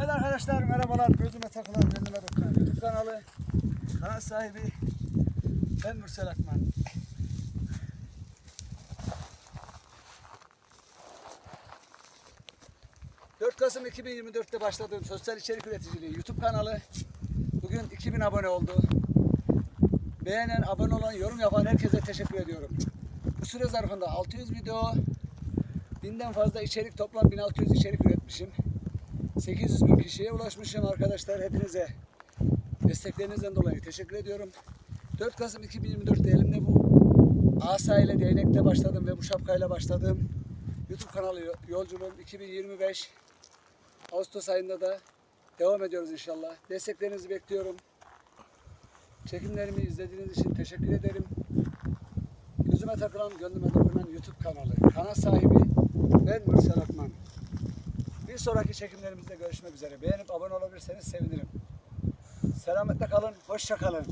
Evet arkadaşlar merhabalar. Gözüme takılan gözüme dokunan YouTube kanalı. Kanal sahibi ben Mürsel Akman. ...4 Kasım 2024'te başladığım sosyal içerik üreticiliği YouTube kanalı... ...bugün 2000 abone oldu. Beğenen, abone olan, yorum yapan herkese teşekkür ediyorum. Bu süre zarfında 600 video... ...binden fazla içerik, toplam 1600 içerik üretmişim. 800 bin kişiye ulaşmışım arkadaşlar. Hepinize desteklerinizden dolayı teşekkür ediyorum. 4 Kasım 2024'te elimde bu asa ile değnekle başladım ve bu şapkayla başladım. YouTube kanalı yo- yolculuğum 2025 Ağustos ayında da devam ediyoruz inşallah. Desteklerinizi bekliyorum. Çekimlerimi izlediğiniz için teşekkür ederim. Gözüme takılan, gönlüme dokunan YouTube kanalı. Kanal sahibi ben Mürsel Akman. Bir sonraki çekimlerimizde görüşmek üzere. Beğenip abone olabilirseniz sevinirim. Selametle kalın, hoşça kalın.